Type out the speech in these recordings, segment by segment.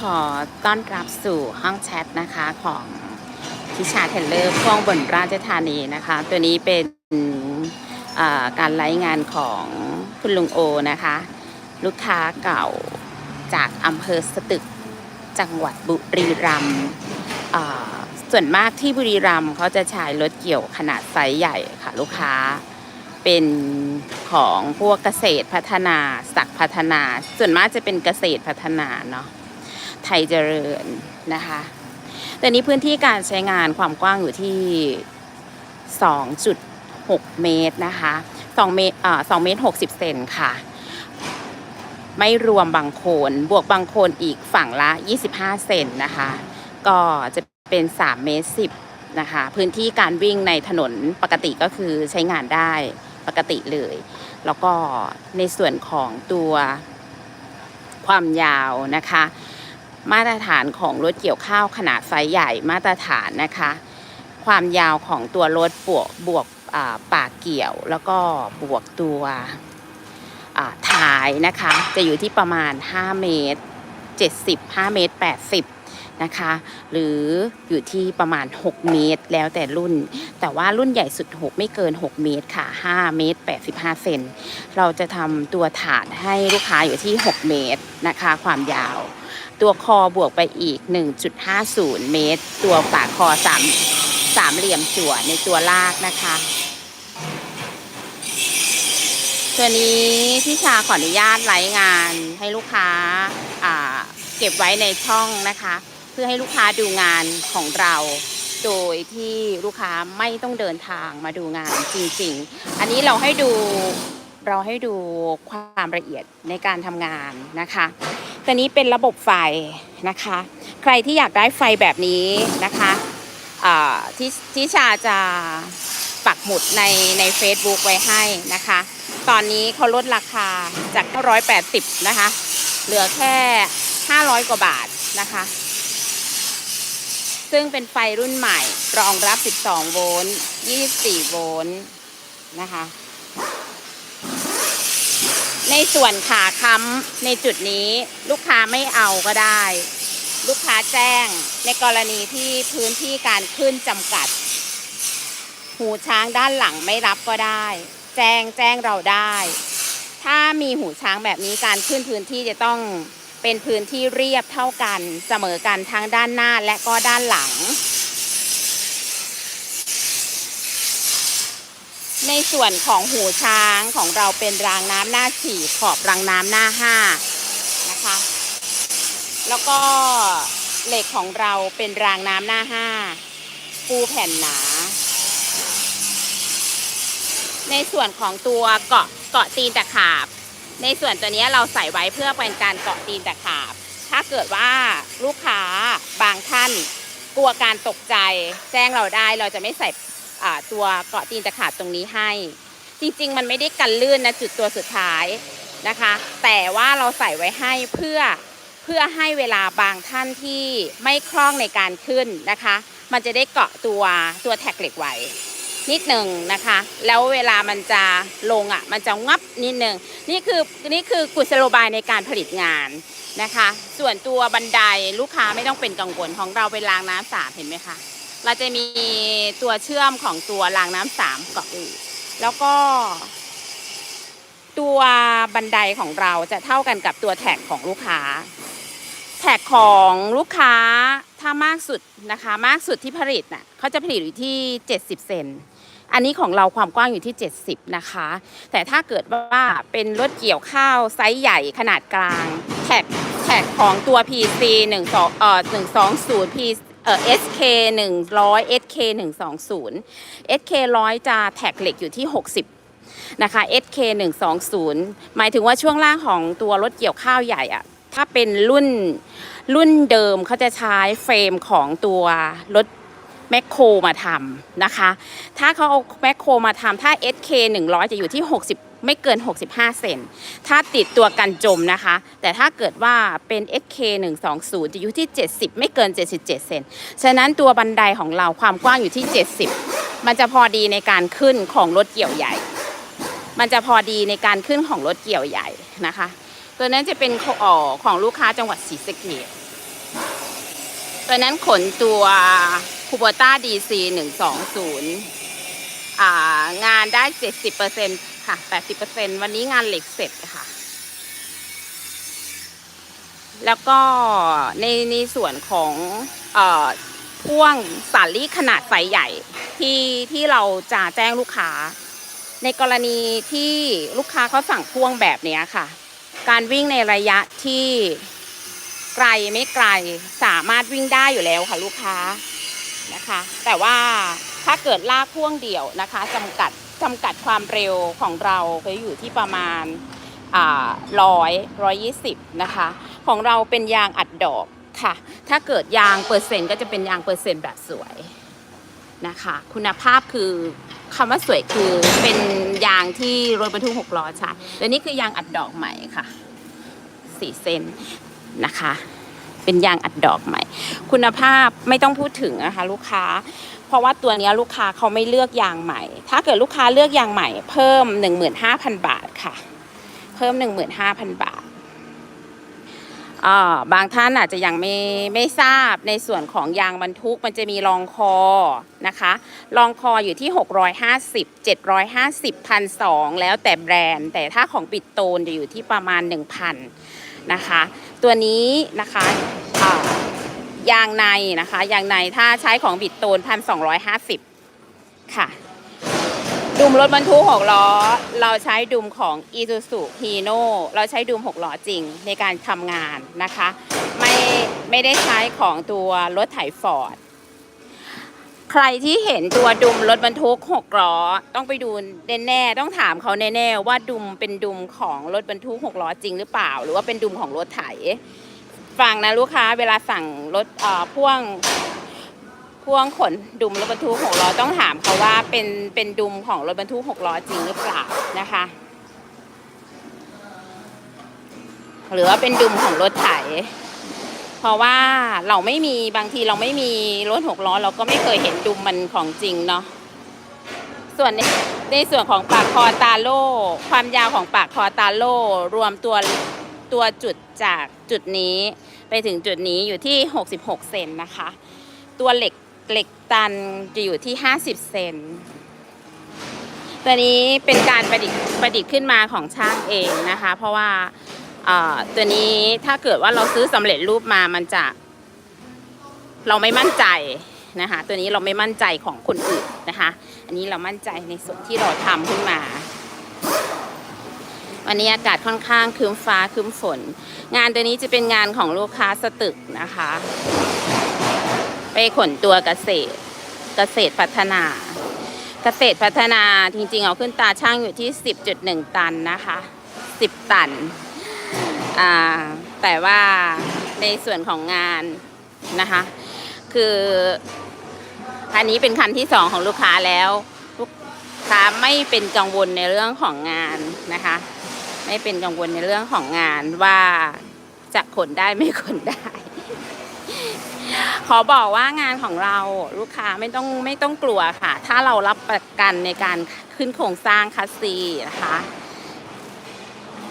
ขอต้อนรับสู่ห้องแชทนะคะของทิชาเทเลอร์พ่วงบนราชธานีนะคะ ตัวนี้เป็นการไลฟ์งานของคุณลุงโอนะคะ ลูกค้าเก่าจากอำเภอสตึกจังหวัดบุรีรัมย์ส่วนมากที่บุรีรัมย์เขาจะใช้รถเกี่ยวขนาดไซส์ใหญ่ค่ะลูกค้าเป็นของพวกเกษตรพัฒนาศักพัฒนา ส่วนมากจะเป็นเกษตรพัฒนาเนาะ ไทยเจริญนะคะ แต่นี้พื้นที่การใช้งานความกว้างอยู่ที่ 2.6 เมตรนะคะ2เมตรอ่า2เมตร 60 เซนค่ะ ไม่รวมบางโคนบวกบางโคนอีกฝั่งละ 25 เซนนะคะ ก็จะเป็น3เมตร10นะคะ พื้นที่การวิ่งในถนนปกติก็คือใช้งานได้ปกติเลย แล้วก็ในส่วนของตัวความยาวนะคะ มาตรฐานของรถเกี่ยวข้าวขนาดไซส์ใหญ่มาตรฐานนะคะ ความยาวของตัวรถบวกบวกอ่าปากเกี่ยว แล้วก็บวกตัวถ่าท้ายนะคะ จะอยู่ที่ประมาณ 5 เมตร 75 เมตร 80 นะคะ หรืออยู่ที่ประมาณ 6 เมตรแล้วแต่รุ่น แต่ว่ารุ่นใหญ่สุด 6 ไม่เกิน 6 เมตรค่ะ 5 เมตร 85 เซนเราจะทำตัวถาดให้ลูกค้าอยู่ที่ 6 เมตรนะคะ ความยาว ตัวคอบวกไปอีก 1.50 เมตร ตัวปากคอสามสามเหลี่ยมจั่วในตัวลากนะคะตัวนี้พี่ชาขออนุญาตไลฟ์งานให้ลูกค้าาเก็บไว้ในช่องนะคะ เพื่อให้ลูกค้าดูงานของเรา โดยที่ลูกค้าไม่ต้องเดินทางมาดูงานจริง ๆ อันนี้เราให้ดูเราให้ดูความละเอียดในการทำงานนะคะตัวนี้เป็นระบบไฟนะคะ ใครที่อยากได้ไฟแบบนี้นะคะที่ที่ชาจะปักหมุดในใน Facebook ไว้ให้นะคะ ตอนนี้เขาลดราคาจาก 980 นะคะ เหลือแค่ 500 กว่าบาทนะคะ ซึ่งเป็นไฟรุ่นใหม่ รองรับ 12 โวลต์ 24 โวลต์นะคะ ในส่วนขาค้ำในจุดนี้ลูกค้าไม่เอาก็ได้ ลูกค้าแจ้งในกรณีที่พื้นที่การขึ้นจำกัด หูช้างด้านหลังไม่รับก็ได้ แจ้งแจ้งเราได้ ถ้ามีหูช้างแบบนี้การขึ้นพื้นที่จะต้อง เป็นพื้นที่เรียบเท่ากันเสมอกันทั้งด้านหน้าและก็ด้านหลัง ในส่วนของหูช้างของเราเป็นรางน้ำหน้าสี่ขอบรางน้ำหน้าห้านะคะ แล้วก็เหล็กของเราเป็นรางน้ำหน้าห้าปูแผ่นหนา ในส่วนของตัวเกาะเกาะตีนตะขาบ ในส่วนตัวนี้เราใส่ไว้เพื่อเป็นการเกาะตีนตะขาบ ถ้าเกิดว่าลูกค้าบางท่านกลัวการตกใจแจ้งเราได้เราจะไม่ใส่ตัวเกาะตีนตะขาบตรงนี้ให้ จริงๆ มันไม่ได้กันลื่นนะจุดตัวสุดท้ายนะคะ แต่ว่าเราใส่ไว้ให้เพื่อเพื่อให้เวลาบางท่านที่ไม่คล่องในการขึ้นนะคะ มันจะได้เกาะตัวตัวแท็กเหล็กไว้ นิดหนึ่งนะคะ แล้วเวลามันจะลงอะ มันจะงับนิดหนึ่งนี่คือนี่คือกุศโลบายในการผลิตงานนะคะ ส่วนตัวบันไดลูกค้าไม่ต้องเป็นกังวลของเราเป็นรางน้ำสามเห็นไหมคะเราจะมีตัวเชื่อมของตัวรางน้ำสามเกาะอยู่แล้วก็ ตัวบันไดของเราจะเท่ากันกับตัวแท็กของลูกค้า แท็กของลูกค้าถ้ามากสุดนะคะ มากสุดที่ผลิตน่ะเขาจะผลิตอยู่ที่ 70 เซน อันนี้ของเราความกว้างอยู่ที่ 70 นะคะ แต่ถ้าเกิดว่าเป็นรถเกี่ยวข้าวไซส์ใหญ่ขนาดกลางแท็กแท็กของตัว PC 12เอ่อ120 P เอ่อ SK 100 SK 120 SK 100จะแท็กเหล็กอยู่ที่ 60นะคะ SK 120หมายถึงว่าช่วงล่างของตัวรถเกี่ยวข้าวใหญ่อะถ้าเป็นรุ่นรุ่นเดิมเขาจะใช้เฟรมของตัวรถ แมคโครมาทำนะคะ ถ้าเขาเอาแมคโครมาทำถ้า SK 100 จะอยู่ที่ 60 ไม่เกิน 65 เซน ถ้าติดตัวกันจมนะคะ แต่ถ้าเกิดว่าเป็น SK 120 จะอยู่ที่ 70 ไม่เกิน 77 เซน ฉะนั้นตัวบันไดของเราความกว้างอยู่ที่ 70 มันจะพอดีในการขึ้นของรถเกี่ยวใหญ่ มันจะพอดีในการขึ้นของรถเกี่ยวใหญ่นะคะ ตัวนั้นจะเป็นของของลูกค้าจังหวัดศรีสะเกษตัวนั้นขนตัว คูโบต้าดีซีหนึ่งสองศูนย์งานได้เจ็ดสิบเปอร์เซ็นค่ะแปดสิบเปอร์เซ็นวันนี้งานเหล็กเสร็จค่ะ แล้วก็ในในส่วนของอพ่วงสาลี่ขนาดไซส์ใหญ่ที่ที่เราจะแจ้งลูกค้า ในกรณีที่ลูกค้าเขาสั่งพ่วงแบบนี้ค่ะ การวิ่งในระยะที่ไกลไม่ไกลสามารถวิ่งได้อยู่แล้วค่ะลูกค้า นะคะ แต่ว่าถ้าเกิดลากพ่วงเดี่ยวนะคะจำกัดจำกัดความเร็วของเราก็อยู่ที่ประมาณร้อยร้อยยี่สิบนะคะ ของเราเป็นยางอัดดอกค่ะ ถ้าเกิดยางเปอร์เซ็นต์ก็จะเป็นยางเปอร์เซ็นต์แบบสวยนะคะ คุณภาพคือคำว่าสวยคือเป็นยางที่รถบรรทุกหกล้อใช้และนี่คือยางอัดดอกใหม่ค่ะสี่เซนนะคะ เป็นยางอัดดอกใหม่ คุณภาพไม่ต้องพูดถึงนะคะลูกค้า เพราะว่าตัวนี้ลูกค้าเขาไม่เลือกยางใหม่ ถ้าเกิดลูกค้าเลือกยางใหม่ เพิ่ม 15,000 บาทค่ะ เพิ่ม 15,000 บาทอ่าบางท่านอาจจะยังไม่ไม่ทราบในส่วนของยางบรรทุกมันจะมีรองคอนะคะรองคออยู่ที่ 650 750 1,200 แล้วแต่แบรนด์ แต่ถ้าของปิดโตนจะอยู่ที่ประมาณ 1,000 นะคะ ตัวนี้นะคะยางในนะคะยางในถ้าใช้ของบิดโตนสองร้อยห้าสิบค่ะ ดุมรถบรรทุกหกล้อ เราใช้ดุมของ i s u z u Hino เราใช้ดุมหกล้อจริงในการทำงานนะคะ ไม่ไม่ได้ใช้ของตัวรถไถฟอร์ด ใครที่เห็นตัวดุมรถบรรทุกหกล้อต้องไปดูแน่ๆต้องถามเขาแน่ๆว่าดุมเป็นดุมของรถบรรทุกหกล้อจริงหรือเปล่า หรือว่าเป็นดุมของรถไถฟังนะลูกค้าเวลาสั่งรถเอ่อพ่วงพ่วงขนดุมรถบรรทุกหกล้อต้องถามเขาว่าเป็นเป็นดุมของรถบรรทุกหกล้อจริงหรือเปล่านะคะ หรือว่าเป็นดุมของรถไถ เพราะว่าเราไม่มีบางทีเราไม่มีรถหกล้อ เราก็ไม่เคยเห็นดุมมันของจริงเนาะส่วนในในส่วนของปากคอตาโล่ความยาวของปากคอตาโล่รวมตัวตัวจุดจากจุดนี้ไปถึงจุดนี้อยู่ที่ 66 เซนนะคะ ตัวเหล็กเหล็กตันจะอยู่ที่ 50 เซนตัวนี้เป็นการประดิษฐ์ประดิษฐ์ขึ้นมาของช่างเองนะคะ เพราะว่า ตัวนี้ถ้าเกิดว่าเราซื้อสำเร็จรูปมามันจะ เราไม่มั่นใจนะคะ ตัวนี้เราไม่มั่นใจของคนอื่นนะคะ อันนี้เรามั่นใจในส่วนที่เราทำขึ้นมาวันนี้อากาศค่อนข้างครึ้มฟ้าครึ้มฝน งานตัวนี้จะเป็นงานของลูกค้าสตึกนะคะ ไปขนตัวเกษตร เกษตรพัฒนา เกษตรพัฒนาจริงๆ เอาขึ้นตาช่างอยู่ที่ 10.1 ตันนะคะ 10 ตัน อ่าแต่ว่าในส่วนของงานนะคะ คือคันนี้เป็นคันที่สองของลูกค้าแล้วลูกค้าไม่เป็นกังวลในเรื่องของงานนะคะ ไม่เป็นกังวลในเรื่องของงานว่าจะขนได้ไม่ขนได้ ขอบอกว่างานของเราลูกค้าไม่ต้องไม่ต้องกลัวค่ะ ถ้าเรารับประกันในการขึ้นโครงสร้างคัสซีนะคะ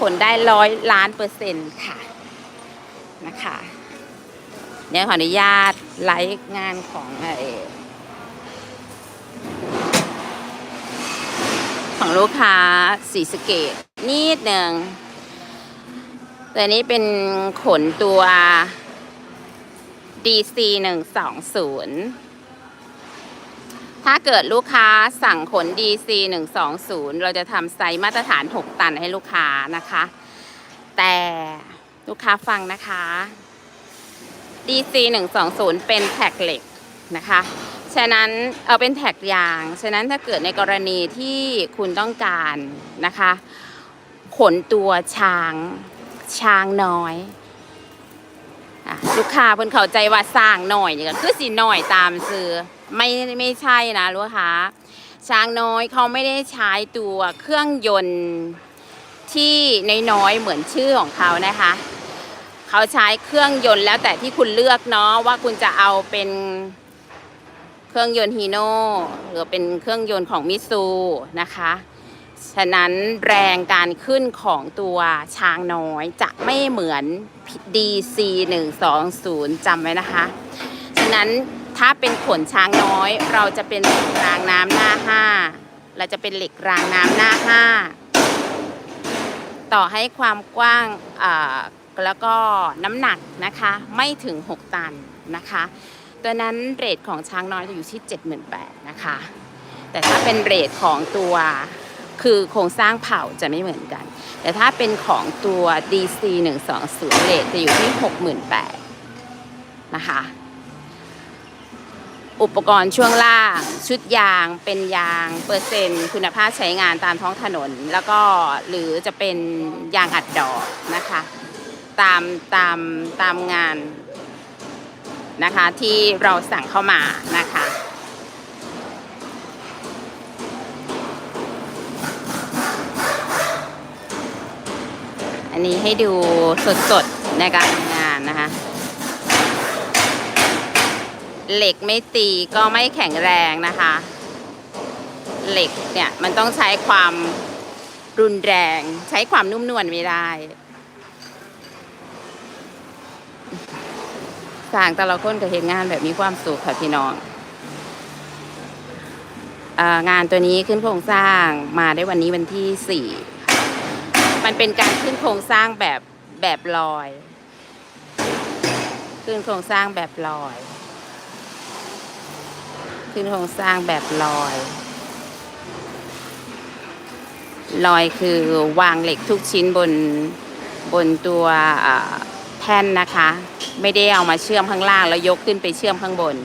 ผลได้ร้อยล้านเปอร์เซ็นต์ค่ะนะคะเดี๋ยวขออนุญาตไลฟ์งานของเอของลูกค้าสีสเกตนิดหนึ่งแต่นี้เป็นขนตัว DC 120 ถ้าเกิดลูกค้าสั่งขน DC 120 เราจะทำไซส์มาตรฐาน 6 ตันให้ลูกค้านะคะ แต่ลูกค้าฟังนะคะ DC 120 เป็นแท็กเหล็กนะคะ ฉะนั้นเอาเป็นแท็กยาง ฉะนั้นถ้าเกิดในกรณีที่คุณต้องการนะคะ ขนตัวช้างช้างน้อยลูกค้าเพิ่นเข้าใจว่าสร้างหน่อยนี่ก็คือสิหน่อยตามซื้อ ไม่ไม่ใช่นะลูกค้าช้างน้อยเขาไม่ได้ใช้ตัวเครื่องยนต์ที่น้อยๆเหมือนชื่อของเขานะคะ เขาใช้เครื่องยนต์แล้วแต่ที่คุณเลือกเนาะว่าคุณจะเอาเป็นเครื่องยนต์ฮีโน่หรือเป็นเครื่องยนต์ของมิซูนะคะ ฉะนั้นแรงการขึ้นของตัวช้างน้อยจะไม่เหมือน DC 120จำไว้นะคะ ฉะนั้น ถ้าเป็นขนช้างน้อย เราจะเป็นเหล็กรางน้ำหน้าห้าเราจะเป็นเหล็กรางน้ำหน้าห้าต่อให้ความกว้างแล้วก็น้ำหนักนะคะไม่ถึง 6 ตันนะคะตัวนั้นเรทของช้างน้อยจะอยู่ที่ 78,000นะคะ แต่ถ้าเป็นเรทของตัวคือโครงสร้างเผ่าจะไม่เหมือนกัน แต่ถ้าเป็นของตัว DC 120เรทจะอยู่ที่ 68,000นะคะ อุปกรณ์ช่วงล่าง ชุดยางเป็นยาง เปอร์เซ็นต์ คุณภาพใช้งานตามท้องถนน แล้วก็หรือจะเป็นยางอัดดอกนะคะ ตามตามตามงานนะคะที่เราสั่งเข้ามานะคะอันนี้ให้ดูสดๆนะคะ เหล็กไม่ตีก็ไม่แข็งแรงนะคะ เหล็กเนี่ยมันต้องใช้ความรุนแรง ใช้ความนุ่มนวลไม่ได้สร้างแต่ละคนก็เห็นงานแบบมีความสุขค่ะพี่น้ององานตัวนี้ขึ้นโครงสร้างมาได้วันนี้วันที่สี่มันเป็นการขึ้นโครงสร้างแบบแบบลอย ขึ้นโครงสร้างแบบลอย ขึ้นโครงสร้างแบบลอย ลอยคือวางเหล็กทุกชิ้นบนบนตัวแท่นนะคะ ไม่ได้เอามาเชื่อมข้างล่างแล้วยกขึ้นไปเชื่อมข้างบน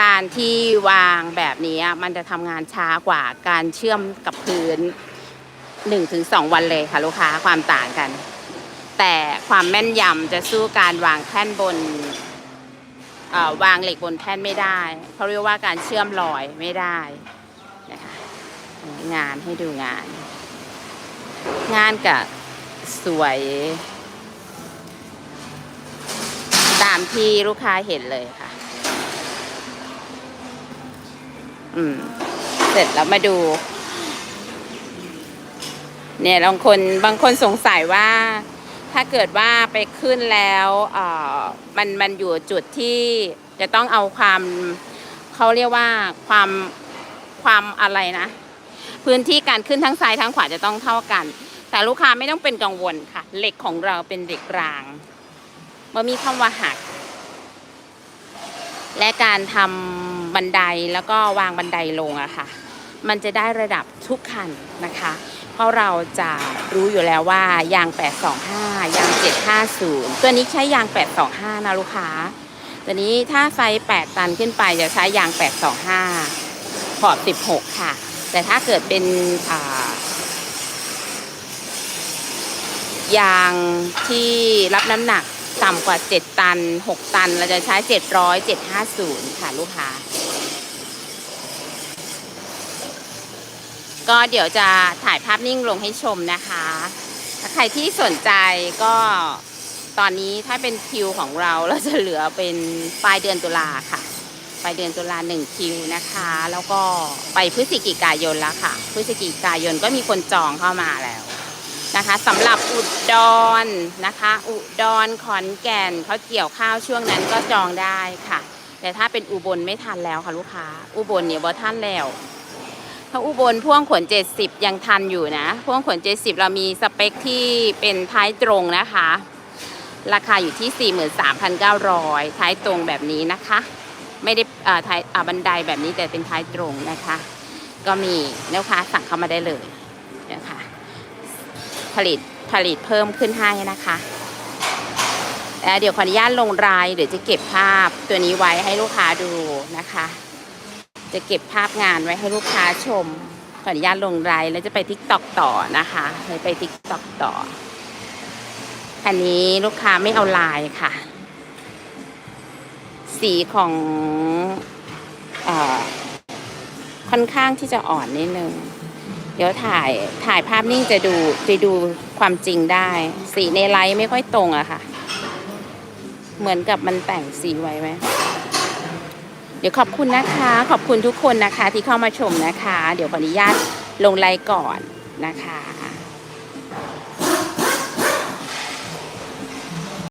การที่วางแบบนี้มันจะทำงานช้ากว่าการเชื่อมกับพื้น1-2วันเลยค่ะลูกค้าความต่างกัน แต่ความแม่นยำจะสู้การวางแท่นบน วางเหล็กบนแท่นไม่ได้เขาเรียกว่าการเชื่อมรอยไม่ได้นะคะงานให้ดูงาน งานกับสวย ตามที่ลูกค้าเห็นเลยค่ะ อืม เสร็จแล้วมาดู เนี่ยบางคนบางคนสงสัยว่าถ้าเกิดว่าไป ขึ้นแล้วมันมันอยู่จุดที่จะต้องเอาความเขาเรียกว่าความความอะไรนะ พื้นที่การขึ้นทั้งซ้ายทั้งขวาจะต้องเท่ากัน แต่ลูกค้าไม่ต้องเป็นกังวลค่ะ เหล็กของเราเป็นเหล็กรางมันมีคำว่าหัก และการทำบันไดแล้วก็วางบันไดลงอะค่ะ มันจะได้ระดับทุกคันนะคะ เพราะเราจะรู้อยู่แล้วว่ายาง 825 ยาง 750 ตัวนี้ใช้ยาง 825 นะลูกค้า ตัวนี้ถ้าไซส์8ตันขึ้นไปจะใช้ยาง 825 ขอบ 16 ค่ะ แต่ถ้าเกิดเป็นยางที่รับน้ำหนักต่ำกว่า 7 ตัน 6 ตัน เราจะใช้ 700 750 ค่ะลูกค้า ก็เดี๋ยวจะถ่ายภาพนิ่งลงให้ชมนะคะถ้าใครที่สนใจก็ตอนนี้ถ้าเป็นคิวของเราเราจะเหลือเป็นปลายเดือนตุลาค่ะปลายเดือนตุลาหนึ่งคิวนะคะ แล้วก็ไปพฤศจิกายนแล้วค่ะ พฤศจิกายนก็มีคนจองเข้ามาแล้วนะคะสำหรับอุดรนะคะ อุดรขอนแก่นเขาเกี่ยวข้าวช่วงนั้นก็จองได้ค่ะ แต่ถ้าเป็นอุบลไม่ทันแล้วค่ะลูกค้า อุบลเนี่ยบ่ทันแล้ว ถ้าอุบลพ่วงขน 70 ยังทันอยู่นะ พ่วงขน 70 เรามีสเปคที่เป็นท้ายตรงนะคะ ราคาอยู่ที่ 43,900 ท้ายตรงแบบนี้นะคะ ไม่ได้อ่าท้ายอ่าบันไดแบบนี้แต่เป็นท้ายตรงนะคะ ก็มีลูกค้าสั่งเข้ามาได้เลยนะคะผลิตผลิตเพิ่มขึ้นให้นะคะเดี๋ยวขออนุญาตลงรายเดี๋ยวจะเก็บภาพตัวนี้ไว้ให้ลูกค้าดูนะคะ จะเก็บภาพงานไว้ให้ลูกค้าชม ขออนุญาตลงรายแล้วจะไปทิกตอกต่อนะคะเลยไปทิกตอกต่อ อันนี้ลูกค้าไม่เอาลายค่ะ สีของอค่อนข้างที่จะอ่อนนิดนึง เดี๋ยวถ่ายถ่ายภาพนิ่งจะดูจะดูความจริงได้ สีในไลท์ไม่ค่อยตรงอะค่ะ เหมือนกับมันแต่งสีไว้ไหม ดี๋ยวขอบคุณนะคะ ขอบคุณทุกคนนะคะที่เข้ามาชมนะคะ เดี๋ยวขออนุญาตลงไลน์ก่อนนะคะ